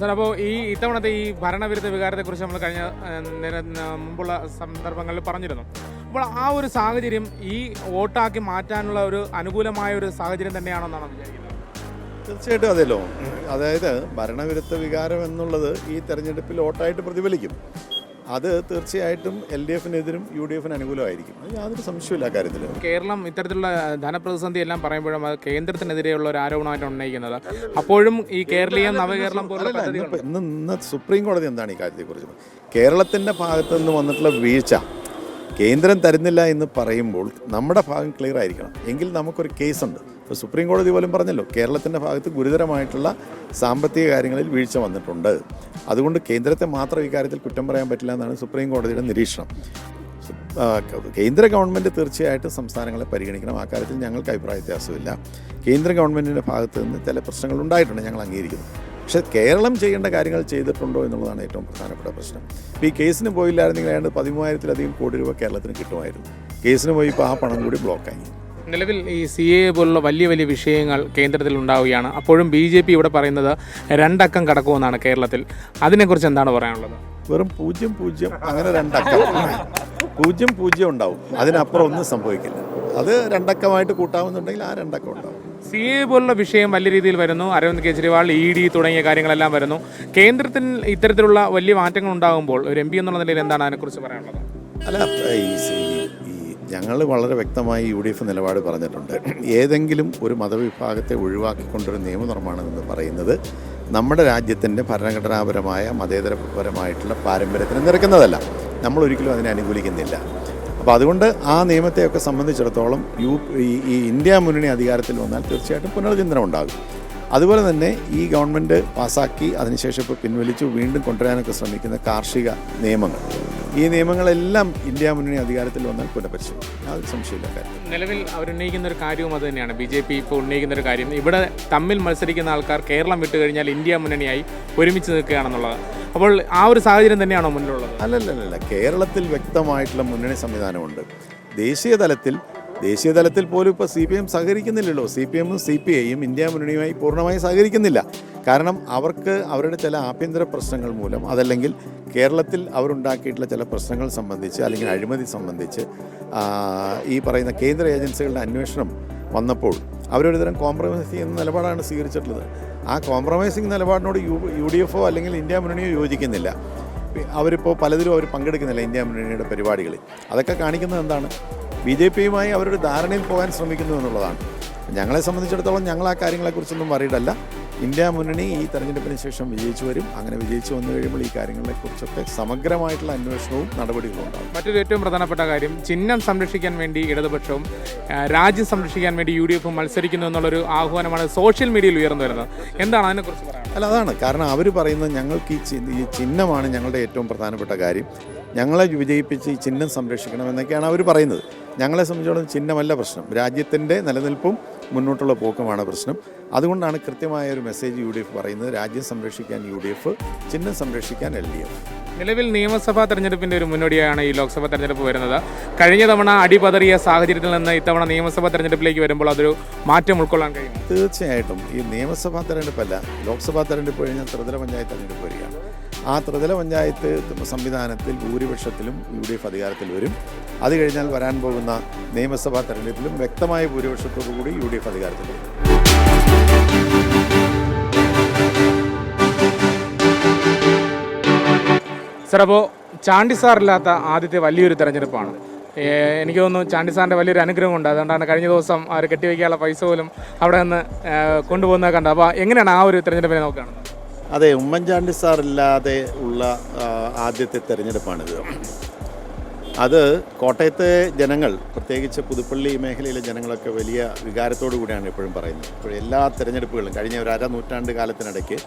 സാർ അപ്പോൾ ഈ ഇത്തവണത്തെ ഈ ഭരണവിരുദ്ധ വികാരത്തെക്കുറിച്ച് നമ്മൾ കഴിഞ്ഞ മുമ്പുള്ള സന്ദർഭങ്ങളിൽ പറഞ്ഞിരുന്നു. അപ്പോൾ ആ ഒരു സാഹചര്യം ഈ വോട്ടാക്കി മാറ്റാനുള്ള ഒരു അനുകൂലമായ ഒരു സാഹചര്യം തന്നെയാണെന്നാണ് വിചാരിക്കുന്നത്? തീർച്ചയായിട്ടും അതെല്ലോ അതായത് ഭരണവിരുദ്ധ വികാരം എന്നുള്ളത് ഈ തെരഞ്ഞെടുപ്പിൽ വോട്ടായിട്ട് പ്രതിഫലിക്കും. അത് തീർച്ചയായിട്ടും എൽ ഡി എഫിനെതിരും യു ഡി എഫിന് അനുകൂലമായിരിക്കും. അത് യാതൊരു സംശയമില്ല കാര്യത്തിൽ കേരളം ഇത്തരത്തിലുള്ള ധനപ്രതിസന്ധി എല്ലാം പറയുമ്പോഴും അത് കേന്ദ്രത്തിനെതിരെയുള്ള ഒരു ആരോപണമായിട്ട് ഉന്നയിക്കുന്നത്. അപ്പോഴും ഈ കേരളീയ നവകേരളം പോലുള്ള ഇന്ന് ഇന്ന് സുപ്രീം കോടതി എന്താണ് ഈ കാര്യത്തെക്കുറിച്ച് കേരളത്തിന്റെ ഭാഗത്ത് നിന്ന് വന്നിട്ടുള്ള വീഴ്ച കേന്ദ്രം തരുന്നില്ല എന്ന് പറയുമ്പോൾ നമ്മുടെ ഭാഗം ക്ലിയർ ആയിരിക്കണം. എങ്കിൽ നമുക്കൊരു കേസുണ്ട്. ഇപ്പോൾ സുപ്രീം കോടതി പോലും പറഞ്ഞല്ലോ കേരളത്തിന്റെ ഭാഗത്ത് ഗുരുതരമായിട്ടുള്ള സാമ്പത്തിക കാര്യങ്ങളിൽ വീഴ്ച വന്നിട്ടുണ്ട്. അതുകൊണ്ട് കേന്ദ്രത്തെ മാത്രം ഇക്കാര്യത്തിൽ കുറ്റം പറയാൻ പറ്റില്ല എന്നാണ് സുപ്രീം കോടതിയുടെ നിരീക്ഷണം. കേന്ദ്ര ഗവൺമെന്റ് തീർച്ചയായിട്ടും സംസ്ഥാനങ്ങളെ പരിഗണിക്കണം. ആ കാര്യത്തിൽ ഞങ്ങൾക്ക് അഭിപ്രായ വ്യത്യാസമില്ല. കേന്ദ്ര ഗവൺമെന്റിന്റെ ഭാഗത്ത് നിന്ന് ചില പ്രശ്നങ്ങൾ ഉണ്ടായിട്ടുണ്ട് ഞങ്ങൾ അംഗീകരിക്കുന്നു. പക്ഷേ കേരളം ചെയ്യേണ്ട കാര്യങ്ങൾ ചെയ്തിട്ടുണ്ടോ എന്നുള്ളതാണ് ഏറ്റവും പ്രധാനപ്പെട്ട പ്രശ്നം. ഇപ്പോൾ ഈ കേസിന് പോയില്ലായിരുന്നെങ്കിൽ ഏതാണ്ട് പതിമൂവായിരത്തിലധികം കോടി രൂപ കേരളത്തിന് കിട്ടുമായിരുന്നു. കേസിന് പോയി ഇപ്പോൾ ആ പണം കൂടി ബ്ലോക്കായി നിലവിൽ ഈ സി എ പോലുള്ള വലിയ വലിയ വിഷയങ്ങൾ കേന്ദ്രത്തിൽ ഉണ്ടാവുകയാണ്. അപ്പോഴും ബി ജെ പി ഇവിടെ പറയുന്നത് രണ്ടക്കം കടക്കുമെന്നാണ് കേരളത്തിൽ. അതിനെക്കുറിച്ച് എന്താണ് പറയാനുള്ളത്? വെറും പൂജ്യം പൂജ്യം അങ്ങനെ രണ്ടക്കം. പൂജ്യം പൂജ്യം ഉണ്ടാവും. അതിനപ്പുറം ഒന്നും സംഭവിക്കില്ല. അത് രണ്ടക്കമായിട്ട് കൂട്ടാവുന്നുണ്ടെങ്കിൽ ആ രണ്ടക്കം ഉണ്ടാവും. സി എ പോലുള്ള വിഷയം വലിയ രീതിയിൽ വരുന്നു. അരവിന്ദ് കെജ്രിവാൾ ഇ ഡി തുടങ്ങിയ കാര്യങ്ങളെല്ലാം വരുന്നു. കേന്ദ്രത്തിൽ ഇത്തരത്തിലുള്ള വലിയ മാറ്റങ്ങൾ ഉണ്ടാകുമ്പോൾ ഒരു എം പി എന്നുള്ള നിലയിൽ എന്താണ് അതിനെക്കുറിച്ച് പറയാനുള്ളത്? അല്ല ഞങ്ങൾ വളരെ വ്യക്തമായി യു ഡി എഫ് നിലപാട് പറഞ്ഞിട്ടുണ്ട്. ഏതെങ്കിലും ഒരു മതവിഭാഗത്തെ ഒഴിവാക്കിക്കൊണ്ടൊരു നിയമനിർമ്മാണം എന്ന് പറയുന്നത് നമ്മുടെ രാജ്യത്തിന്റെ ഭരണഘടനാപരമായ മതേതരപരമായിട്ടുള്ള പാരമ്പര്യത്തിന് നിരക്കുന്നതല്ല. നമ്മൾ ഒരിക്കലും അതിനെ അനുകൂലിക്കുന്നില്ല. അപ്പോൾ അതുകൊണ്ട് ആ നിയമത്തെയൊക്കെ സംബന്ധിച്ചിടത്തോളം യു ഈ ഇന്ത്യ മുന്നണി അധികാരത്തിൽ വന്നാൽ തീർച്ചയായിട്ടും പുനർചിന്തനം ഉണ്ടാകും. അതുപോലെ തന്നെ ഈ ഗവൺമെന്റ് പാസ്സാക്കി അതിനുശേഷം ഇപ്പോൾ പിൻവലിച്ചു വീണ്ടും കൊണ്ടുവരാനൊക്കെ ശ്രമിക്കുന്ന കാർഷിക നിയമങ്ങൾ. ഈ നിയമങ്ങളെല്ലാം ഇന്ത്യ മുന്നണി അധികാരത്തിൽ വന്നാൽ പുനഃപരിശോധിക്കും. യാതൊരു സംശയമില്ല നിലവിൽ നിലവിൽ അവരുന്നയിക്കുന്ന ഒരു കാര്യവും അത് തന്നെയാണ്. ബി ജെ പി ഇപ്പോൾ ഉന്നയിക്കുന്ന ഒരു കാര്യം. ഇവിടെ തമ്മിൽ മത്സരിക്കുന്ന ആൾക്കാർ കേരളം വിട്ടു കഴിഞ്ഞാൽ ഇന്ത്യ മുന്നണിയായി ഒരുമിച്ച് നിൽക്കുകയാണെന്നുള്ളത്. അപ്പോൾ ആ ഒരു സാഹചര്യം തന്നെയാണോ മുന്നിലുള്ളത്? അല്ലല്ലല്ല കേരളത്തിൽ വ്യക്തമായിട്ടുള്ള മുന്നണി സംവിധാനമുണ്ട്. ദേശീയ തലത്തിൽ ദേശീയ തലത്തിൽ പോലും ഇപ്പോൾ സി പി എം സഹകരിക്കുന്നില്ലല്ലോ. സി പി എമ്മും സി പി ഐയും ഇന്ത്യ മുന്നണിയുമായി പൂർണമായി സഹകരിക്കുന്നില്ല. കാരണം അവർക്ക് അവരുടെ ചില ആഭ്യന്തര പ്രശ്നങ്ങൾ മൂലം അതല്ലെങ്കിൽ കേരളത്തിൽ അവരുണ്ടാക്കിയിട്ടുള്ള ചില പ്രശ്നങ്ങൾ സംബന്ധിച്ച് അല്ലെങ്കിൽ അഴിമതി സംബന്ധിച്ച് ഈ പറയുന്ന കേന്ദ്ര ഏജൻസികളുടെ അന്വേഷണം വന്നപ്പോൾ അവരൊരു തരം കോംപ്രമൈസ് ചെയ്യുന്ന നിലപാടാണ് സ്വീകരിച്ചിട്ടുള്ളത്. ആ കോംപ്രമൈസിങ് നിലപാടിനോട് യു യു ഡി എഫോ അല്ലെങ്കിൽ ഇന്ത്യ മുന്നണിയോ യോജിക്കുന്നില്ല. അവരിപ്പോൾ പലതിലും അവർ പങ്കെടുക്കുന്നില്ല ഇന്ത്യ മുന്നണിയുടെ പരിപാടികളിൽ. അതൊക്കെ കാണിക്കുന്നത് എന്താണ്? ബി ജെ പിയുമായി അവരൊരു ധാരണയിൽ പോകാൻ ശ്രമിക്കുന്നു എന്നുള്ളതാണ്. ഞങ്ങളെ സംബന്ധിച്ചിടത്തോളം ഞങ്ങൾ ആ കാര്യങ്ങളെക്കുറിച്ചൊന്നും അറിയിട്ടല്ല ഇന്ത്യ മുന്നണി ഈ തെരഞ്ഞെടുപ്പിന് ശേഷം വിജയിച്ചു വരും. അങ്ങനെ വിജയിച്ചു വന്നു കഴിയുമ്പോൾ ഈ കാര്യങ്ങളെക്കുറിച്ചൊക്കെ സമഗ്രമായിട്ടുള്ള അന്വേഷണവും നടപടികളും ഉണ്ടാകും. മറ്റൊരു ഏറ്റവും പ്രധാനപ്പെട്ട കാര്യം ചിഹ്നം സംരക്ഷിക്കാൻ വേണ്ടി ഇടതുപക്ഷവും രാജ്യം സംരക്ഷിക്കാൻ വേണ്ടി യു ഡി എഫും മത്സരിക്കുന്നു എന്നുള്ളൊരു ആഹ്വാനമാണ് സോഷ്യൽ മീഡിയയിൽ ഉയർന്നു വരുന്നത്. എന്താണ് അതിനെക്കുറിച്ച് പറയുന്നത് അല്ല അതാണ്. കാരണം അവർ പറയുന്നത് ഞങ്ങൾക്ക് ഈ ചിഹ്ന ഈ ചിഹ്നമാണ് ഞങ്ങളുടെ ഏറ്റവും പ്രധാനപ്പെട്ട കാര്യം. ഞങ്ങളെ വിജയിപ്പിച്ച് ഈ ചിഹ്നം സംരക്ഷിക്കണം എന്നൊക്കെയാണ് അവർ പറയുന്നത്. ഞങ്ങളെ സംബന്ധിച്ചോളം ചിഹ്നമല്ല പ്രശ്നം. രാജ്യത്തിന്റെ നിലനിൽപ്പും മുന്നോട്ടുള്ള പോക്കുമാണ് പ്രശ്നം. അതുകൊണ്ടാണ് കൃത്യമായ ഒരു മെസ്സേജ് യു ഡി എഫ് പറയുന്നത്. രാജ്യം സംരക്ഷിക്കാൻ യു ഡി എഫ് ചിഹ്നം സംരക്ഷിക്കാൻ എൽ ഡി എഫ്. നിലവിൽ നിയമസഭാ തെരഞ്ഞെടുപ്പിന്റെ ഒരു മുന്നോടിയാണ് ഈ ലോക്സഭാ തെരഞ്ഞെടുപ്പ് വരുന്നത്. കഴിഞ്ഞ തവണ അടിപതറിയ സാഹചര്യത്തിൽ നിന്ന് ഇത്തവണ നിയമസഭാ തെരഞ്ഞെടുപ്പിലേക്ക് വരുമ്പോൾ അതൊരു മാറ്റം ഉൾക്കൊള്ളാൻ കഴിയും. തീർച്ചയായിട്ടും ഈ നിയമസഭാ തെരഞ്ഞെടുപ്പല്ല ലോക്സഭാ തെരഞ്ഞെടുപ്പ് കഴിഞ്ഞാൽ ത്രിതല പഞ്ചായത്ത് തെരഞ്ഞെടുപ്പ് വരികയാണ്. ആ ത്രിതല പഞ്ചായത്ത് സംവിധാനത്തിൽ ഭൂരിപക്ഷത്തിലും യു ഡി എഫ് അധികാരത്തിൽ വരും. അത് കഴിഞ്ഞാൽ വരാൻ പോകുന്ന നിയമസഭാ തെരഞ്ഞെടുപ്പിലും വ്യക്തമായ ഭൂരിപക്ഷത്തോടുകൂടി യു ഡി എഫ് അധികാരത്തിൽ വരും. സാർ അപ്പോൾ ചാണ്ടി സാറില്ലാത്ത ആദ്യത്തെ വലിയൊരു തെരഞ്ഞെടുപ്പാണ്. എനിക്ക് തോന്നുന്നു ചാണ്ടി സാറിന്റെ വലിയൊരു അനുഗ്രഹമുണ്ട്. അതുകൊണ്ടാണ് കഴിഞ്ഞ ദിവസം അവർ കെട്ടിവെക്കാനുള്ള പൈസ പോലും അവിടെ നിന്ന് കൊണ്ടുപോകുന്നത് കണ്ടത്. അപ്പോൾ എങ്ങനെയാണ് ആ ഒരു തെരഞ്ഞെടുപ്പിനെ നോക്കുകയാണ് അതെ ഉമ്മൻചാണ്ടി സാറില്ലാതെ ഉള്ള ആദ്യത്തെ തെരഞ്ഞെടുപ്പാണിത്. അത് കോട്ടയത്തെ ജനങ്ങൾ പ്രത്യേകിച്ച് പുതുപ്പള്ളി മേഖലയിലെ ജനങ്ങളൊക്കെ വലിയ വികാരത്തോടു കൂടിയാണ് എപ്പോഴും പറയുന്നത്. ഇപ്പോൾ എല്ലാ തെരഞ്ഞെടുപ്പുകളും കഴിഞ്ഞ ഒരു അര നൂറ്റാണ്ട് കാലത്തിനിടയ്ക്ക്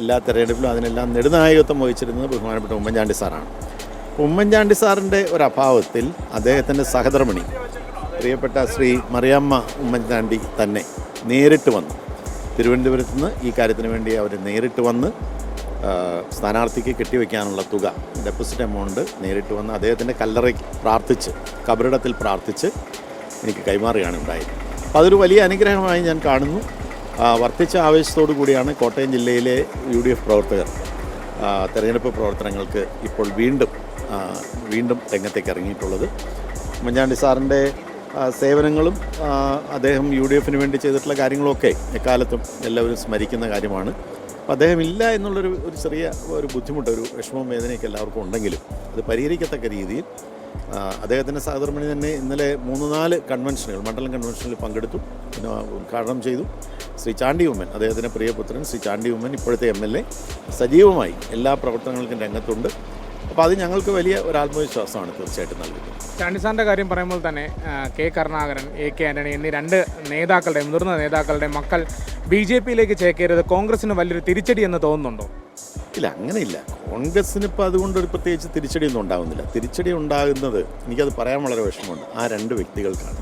എല്ലാ തെരഞ്ഞെടുപ്പിലും അതിനെല്ലാം നെടുനായകത്വം വഹിച്ചിരുന്നത് ബഹുമാനപ്പെട്ട ഉമ്മൻചാണ്ടി സാറാണ്. ഉമ്മൻചാണ്ടി സാറിന്റെ ഒരു അഭാവത്തിൽ അദ്ദേഹത്തിന്റെ സഹധർമ്മിണി പ്രിയപ്പെട്ട ശ്രീ മറിയമ്മ ഉമ്മൻചാണ്ടി തന്നെ നേരിട്ട് വന്നു. തിരുവനന്തപുരത്ത് നിന്ന് ഈ കാര്യത്തിന് വേണ്ടി അവർ നേരിട്ട് വന്ന് സ്ഥാനാർത്ഥിക്ക് കെട്ടിവെക്കാനുള്ള തുക ഡെപ്പോസിറ്റ് എമൗണ്ട് നേരിട്ട് വന്ന് അദ്ദേഹത്തിന്റെ കല്ലറയ്ക്ക് പ്രാർത്ഥിച്ച് കബറിടത്തിൽ പ്രാർത്ഥിച്ച് എനിക്ക് കൈമാറുകയാണ് ഉണ്ടായത്. അപ്പോൾ അതൊരു വലിയ അനുഗ്രഹമായി ഞാൻ കാണുന്നു. വർദ്ധിച്ച ആവേശത്തോടു കൂടിയാണ് കോട്ടയം ജില്ലയിലെ യു ഡി എഫ് പ്രവർത്തകർ തെരഞ്ഞെടുപ്പ് പ്രവർത്തനങ്ങൾക്ക് ഇപ്പോൾ വീണ്ടും വീണ്ടും രംഗത്തേക്ക് ഇറങ്ങിയിട്ടുള്ളത്. ഉമ്മൻചാണ്ടി സാറിന്റെ സേവനങ്ങളും അദ്ദേഹം യു ഡി എഫിന് വേണ്ടി ചെയ്തിട്ടുള്ള കാര്യങ്ങളൊക്കെ എക്കാലത്തും എല്ലാവരും സ്മരിക്കുന്ന കാര്യമാണ്. അപ്പോൾ അദ്ദേഹം ഇല്ല എന്നുള്ളൊരു ഒരു ചെറിയ ഒരു ബുദ്ധിമുട്ട് ഒരു വിഷമവും വേദനയൊക്കെ എല്ലാവർക്കും ഉണ്ടെങ്കിലും അത് പരിഹരിക്കത്തക്ക രീതിയിൽ അദ്ദേഹത്തിന്റെ സഹധർമ്മിണി തന്നെ ഇന്നലെ മൂന്ന് നാല് കൺവെൻഷനുകൾ മണ്ഡലം കൺവെൻഷനിൽ പങ്കെടുത്തു. പിന്നെ ഉദ്ഘാടനം ചെയ്തു. ശ്രീ ചാണ്ടി ഉമ്മൻ അദ്ദേഹത്തിന്റെ പ്രിയപുത്രൻ ശ്രീ ചാണ്ടി ഉമ്മൻ ഇപ്പോഴത്തെ എം എൽ എ സജീവമായി എല്ലാ പ്രവർത്തനങ്ങൾക്കും രംഗത്തുണ്ട്. അപ്പോൾ അത് ഞങ്ങൾക്ക് വലിയ ഒരു ആത്മവിശ്വാസമാണ് തീർച്ചയായിട്ടും നൽകുന്നത്. ചാണ്ടി സാറിന്റെ കാര്യം പറയുമ്പോൾ തന്നെ K Karunakaran A K Antony എന്നീ രണ്ട് നേതാക്കളുടെ മുതിർന്ന നേതാക്കളുടെ മക്കൾ ബി ജെ പിയിലേക്ക് ചേക്കേറിയത് കോൺഗ്രസിന് വലിയൊരു തിരിച്ചടി എന്ന് തോന്നുന്നുണ്ടോ? ഇല്ല അങ്ങനെയില്ല. കോൺഗ്രസ്സിന് ഇപ്പോൾ അതുകൊണ്ട് ഒരു പ്രത്യേകിച്ച് തിരിച്ചടിയൊന്നും ഉണ്ടാകുന്നില്ല തിരിച്ചടി ഉണ്ടാകുന്നത് എനിക്കത് പറയാൻ വളരെ വിഷമമുണ്ട്. ആ രണ്ട് വ്യക്തികൾക്കാണ്.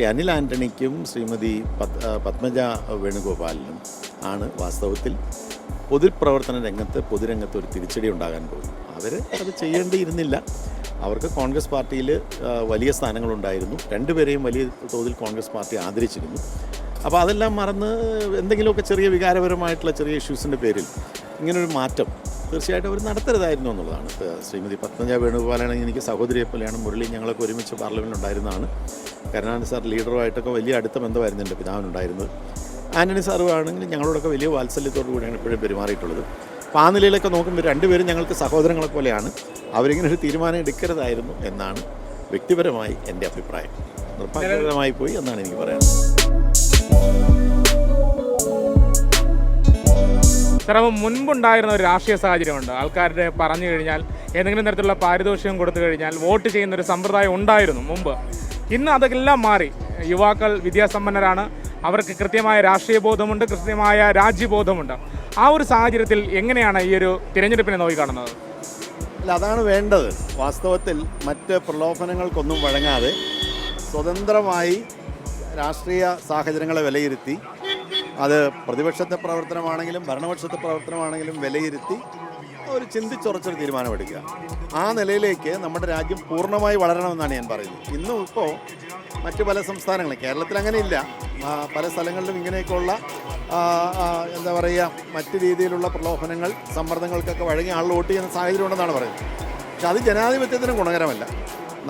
ശ്രീ അനിൽ ആന്റണിക്കും ശ്രീമതി പത് പത്മജ വേണുഗോപാലിനും ആണ് വാസ്തവത്തിൽ പൊതുപ്രവർത്തന രംഗത്ത് പൊതുരംഗത്ത് ഒരു തിരിച്ചടി ഉണ്ടാകാൻ പോകുന്നു അവർ അത് ചെയ്യേണ്ടിയിരുന്നില്ല. അവർക്ക് കോൺഗ്രസ് പാർട്ടിയിൽ വലിയ സ്ഥാനങ്ങളുണ്ടായിരുന്നു. രണ്ടുപേരെയും വലിയ തോതിൽ കോൺഗ്രസ് പാർട്ടി ആദരിച്ചിരുന്നു. അപ്പോൾ അതെല്ലാം മറന്ന് എന്തെങ്കിലുമൊക്കെ ചെറിയ വികാരപരമായിട്ടുള്ള ചെറിയ ഇഷ്യൂസിന്റെ പേരിൽ ഇങ്ങനൊരു മാറ്റം തീർച്ചയായിട്ടും അവർ നടത്തരുതായിരുന്നു എന്നുള്ളതാണ്. ശ്രീമതി പത്മജ വേണുഗോപാലാണെങ്കിൽ എനിക്ക് സഹോദരിയെ പോലെയാണ് മുരളി ഞങ്ങളൊക്കെ ഒരുമിച്ച് പാർലമെന്റിൽ ഉണ്ടായിരുന്നതാണ്. കരുണാനിധി സാർ ലീഡറുമായിട്ടൊക്കെ വലിയ അടുത്ത ബന്ധമായിരുന്നു എന്റെ പിതാവിനുണ്ടായിരുന്നത് ആന്റണി സാറുമാണെങ്കിൽ ഞങ്ങളോടൊക്കെ വലിയ വാത്സല്യത്തോടു കൂടിയാണ് ഇപ്പോഴും പെരുമാറിയിട്ടുള്ളത്. അപ്പോൾ ആ നിലയിലൊക്കെ നോക്കുമ്പോൾ രണ്ടുപേരും ഞങ്ങൾക്ക് സഹോദരങ്ങളെ പോലെയാണ്. അവരിങ്ങനെ ഒരു തീരുമാനം എടുക്കരുതായിരുന്നു എന്നാണ് വ്യക്തിപരമായി എന്റെ അഭിപ്രായം. നിർഭാഗ്യകരമായി പോയി എന്നാണ് എനിക്ക് പറയാനുള്ളത്. സാർ മുൻപുണ്ടായിരുന്ന ഒരു രാഷ്ട്രീയ സാഹചര്യമുണ്ട്. ആൾക്കാരുടെ പറഞ്ഞു കഴിഞ്ഞാൽ ഏതെങ്കിലും തരത്തിലുള്ള പാരിതോഷികം കൊടുത്തു കഴിഞ്ഞാൽ വോട്ട് ചെയ്യുന്ന ഒരു സമ്പ്രദായം ഉണ്ടായിരുന്നു മുമ്പ്. ഇന്ന് അതെല്ലാം മാറി. യുവാക്കൾ വിദ്യാസമ്പന്നരാണ്. അവർക്ക് കൃത്യമായ രാഷ്ട്രീയ ബോധമുണ്ട് കൃത്യമായ രാജ്യബോധമുണ്ട്. ആ ഒരു സാഹചര്യത്തിൽ എങ്ങനെയാണ് ഈ ഒരു തിരഞ്ഞെടുപ്പിനെ നോക്കിക്കാണുന്നത്? അല്ല അതാണ് വേണ്ടത്. വാസ്തവത്തിൽ മറ്റ് പ്രലോഭനങ്ങൾക്കൊന്നും വഴങ്ങാതെ സ്വതന്ത്രമായി രാഷ്ട്രീയ സാഹചര്യങ്ങളെ വിലയിരുത്തി അത് പ്രതിപക്ഷത്തെ പ്രവർത്തനമാണെങ്കിലും ഭരണപക്ഷത്തെ പ്രവർത്തനമാണെങ്കിലും വിലയിരുത്തി ഒരു ചിന്തിച്ചുറച്ചൊരു തീരുമാനമെടുക്കുക. ആ നിലയിലേക്ക് നമ്മുടെ രാജ്യം പൂർണമായി വളരണമെന്നാണ് ഞാൻ പറയുന്നത്. ഇന്നും ഇപ്പോൾ മറ്റു പല സംസ്ഥാനങ്ങളും കേരളത്തിൽ അങ്ങനെയില്ല. പല സ്ഥലങ്ങളിലും ഇങ്ങനെയൊക്കെയുള്ള എന്താ പറയുക മറ്റു രീതിയിലുള്ള പ്രലോഭനങ്ങൾ സമ്മർദ്ദങ്ങൾക്കൊക്കെ വഴങ്ങി ആളുകൾ വോട്ട് ചെയ്യുന്ന സാഹചര്യം ഉണ്ടെന്നാണ് പറയുന്നത്. പക്ഷെ അത് ജനാധിപത്യത്തിന് ഗുണകരമല്ല.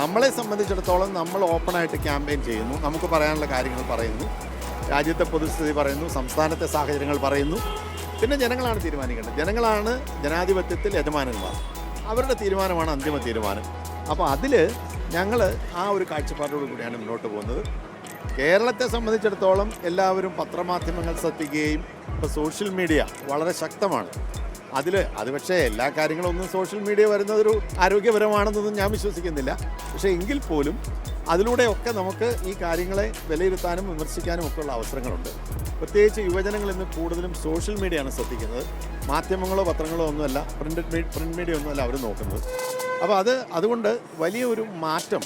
നമ്മളെ സംബന്ധിച്ചിടത്തോളം നമ്മൾ ഓപ്പണായിട്ട് ക്യാമ്പയിൻ ചെയ്യുന്നു. നമുക്ക് പറയാനുള്ള കാര്യങ്ങൾ പറയുന്നു. രാജ്യത്തെ പൊതുസ്ഥിതി പറയുന്നു സംസ്ഥാനത്തെ സാഹചര്യങ്ങൾ പറയുന്നു. പിന്നെ ജനങ്ങളാണ് തീരുമാനിക്കേണ്ടത്. ജനങ്ങളാണ് ജനാധിപത്യത്തിൽ യജമാനന്മാർ. അവരുടെ തീരുമാനമാണ് അന്തിമ തീരുമാനം. അപ്പോൾ അതിൽ ഞങ്ങൾ ആ ഒരു കാഴ്ചപ്പാടോട് കൂടിയാണ് മുന്നോട്ട് പോകുന്നത്. കേരളത്തെ സംബന്ധിച്ചിടത്തോളം എല്ലാവരും പത്രമാധ്യമങ്ങൾ ശ്രദ്ധിക്കുകയും ഇപ്പോൾ സോഷ്യൽ മീഡിയ വളരെ ശക്തമാണ്. അതിൽ അത് പക്ഷേ എല്ലാ കാര്യങ്ങളും ഒന്നും സോഷ്യൽ മീഡിയ വരുന്നതൊരു ആരോഗ്യപരമാണെന്നൊന്നും ഞാൻ വിശ്വസിക്കുന്നില്ല. പക്ഷേ എങ്കിൽ പോലും അതിലൂടെയൊക്കെ നമുക്ക് ഈ കാര്യങ്ങളെ വിലയിരുത്താനും വിമർശിക്കാനും ഒക്കെ ഉള്ള അവസരങ്ങളുണ്ട്. പ്രത്യേകിച്ച് യുവജനങ്ങൾ ഇന്ന് കൂടുതലും സോഷ്യൽ മീഡിയയാണ് ശ്രദ്ധിക്കുന്നത്. മാധ്യമങ്ങളോ പത്രങ്ങളോ ഒന്നുമല്ല പ്രിന്റ് പ്രിന്റ് മീഡിയ ഒന്നുമല്ല അവർ നോക്കുന്നത്. അപ്പോൾ അത് അതുകൊണ്ട് വലിയൊരു മാറ്റം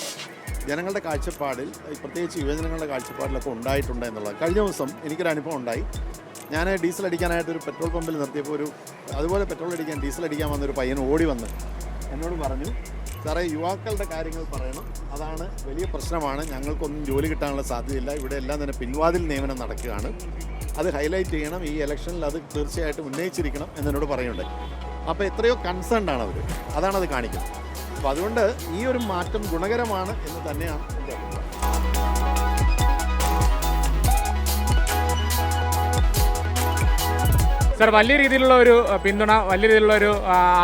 ജനങ്ങളുടെ കാഴ്ചപ്പാടിൽ പ്രത്യേകിച്ച് യുവജനങ്ങളുടെ കാഴ്ചപ്പാടിലൊക്കെ ഉണ്ടായിട്ടുണ്ട് എന്നുള്ളത്. കഴിഞ്ഞ ദിവസം എനിക്കൊരു അനുഭവം ഉണ്ടായി. ഞാൻ ഡീസൽ അടിക്കാനായിട്ട് ഒരു പെട്രോൾ പമ്പിൽ നിർത്തിയപ്പോൾ ഒരു അതുപോലെ പെട്രോൾ അടിക്കാൻ ഡീസൽ അടിക്കാൻ വന്നൊരു പയ്യൻ ഓടി വന്ന് എന്നോട് പറഞ്ഞു സാറേ യുവാക്കളുടെ കാര്യങ്ങൾ പറയണം. അതാണ് വലിയ പ്രശ്നമാണ്. ഞങ്ങൾക്കൊന്നും ജോലി കിട്ടാനുള്ള സാധ്യതയില്ല. ഇവിടെ എല്ലാം തന്നെ പിൻവാതിൽ നിയമനം നടക്കുകയാണ്. അത് ഹൈലൈറ്റ് ചെയ്യണം. ഈ ഇലക്ഷനിൽ അത് തീർച്ചയായിട്ടും ഉന്നയിച്ചിരിക്കണം എന്നോട് പറയുന്നുണ്ട്. അപ്പോൾ എത്രയോ കൺസേൺഡ് ആണ് അവർ അതാണ് അത് കാണിക്കുന്നത്. അപ്പോൾ അതുകൊണ്ട് ഈ ഒരു മാറ്റം ഗുണകരമാണ് എന്ന് തന്നെയാണ് എന്റെ സാർ വലിയ രീതിയിലുള്ള ഒരു പിന്തുണ വലിയ രീതിയിലുള്ള ഒരു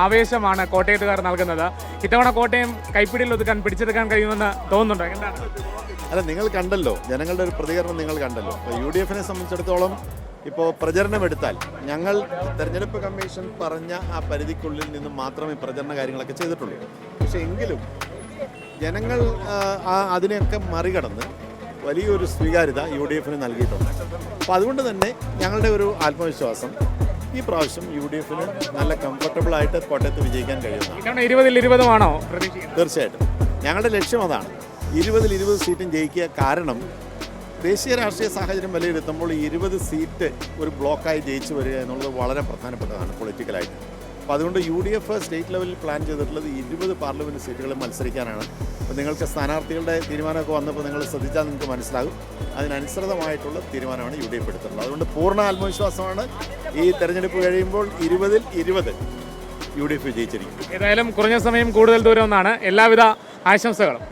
ആവേശമാണ് കോട്ടയത്തുകാർ നൽകുന്നത്. ഇത്തവണ കോട്ടയം കൈപ്പിടിയിൽ ഒതുക്കാൻ പിടിച്ചെടുക്കാൻ കഴിയുമെന്ന് തോന്നുന്നുണ്ടോ? അല്ല നിങ്ങൾ കണ്ടല്ലോ. ജനങ്ങളുടെ ഒരു പ്രതികരണം നിങ്ങൾ കണ്ടല്ലോ. അപ്പോൾ യു ഡി എഫിനെ സംബന്ധിച്ചിടത്തോളം ഇപ്പോൾ പ്രചരണം എടുത്താൽ ഞങ്ങൾ തെരഞ്ഞെടുപ്പ് കമ്മീഷൻ പറഞ്ഞ ആ പരിധിക്കുള്ളിൽ നിന്നും മാത്രമേ പ്രചരണ കാര്യങ്ങളൊക്കെ ചെയ്തിട്ടുള്ളൂ. പക്ഷേ എങ്കിലും ജനങ്ങൾ ആ, അതിനെയൊക്കെ മറികടന്ന് വലിയൊരു സ്വീകാര്യത യു ഡി എഫിന് നൽകിയിട്ടുണ്ട്. അപ്പോൾ അതുകൊണ്ട് തന്നെ ഞങ്ങളുടെ ഒരു ആത്മവിശ്വാസം ഈ പ്രാവശ്യം യു ഡി എഫിന് നല്ല കംഫർട്ടബിൾ ആയിട്ട് കോട്ടയത്ത് വിജയിക്കാൻ കഴിയുന്നതാണ്. ഇത്തവണ ഇരുപതിൽ ഇരുപതുമാണോ പ്രതീക്ഷിക്കുന്നത്? തീർച്ചയായിട്ടും. ഞങ്ങളുടെ ലക്ഷ്യം അതാണ്. ഇരുപതിൽ ഇരുപത് സീറ്റും ജയിക്കുക. കാരണം ദേശീയ രാഷ്ട്രീയ സാഹചര്യം വിലയിരുത്തുമ്പോൾ ഇരുപത് സീറ്റ് ഒരു ബ്ലോക്കായി ജയിച്ചു വരിക എന്നുള്ളത് വളരെ പ്രധാനപ്പെട്ടതാണ് പൊളിറ്റിക്കലായിട്ട്. അപ്പോൾ അതുകൊണ്ട് യു ഡി എഫ് സ്റ്റേറ്റ് ലെവലിൽ പ്ലാൻ ചെയ്തിട്ടുള്ളത് ഇരുപത് പാർലമെന്റ് സീറ്റുകളിൽ മത്സരിക്കാനാണ്. അപ്പോൾ നിങ്ങൾക്ക് സ്ഥാനാർത്ഥികളുടെ തീരുമാനമൊക്കെ വന്നപ്പോൾ നിങ്ങൾ ശ്രദ്ധിച്ചാൽ നിങ്ങൾക്ക് മനസ്സിലാകും. അതിനനുസൃതമായിട്ടുള്ള തീരുമാനമാണ് യു ഡി എഫ് എടുത്തിട്ടുള്ളത്. അതുകൊണ്ട് പൂർണ ആത്മവിശ്വാസമാണ് ഈ തെരഞ്ഞെടുപ്പ് കഴിയുമ്പോൾ ഇരുപതിൽ ഇരുപത് യു ഡി എഫ് വിജയിച്ചിരിക്കും ഏതായാലും കുറഞ്ഞ സമയം കൂടുതൽ ദൂരം ഒന്നാണ്. എല്ലാവിധ ആശംസകളും.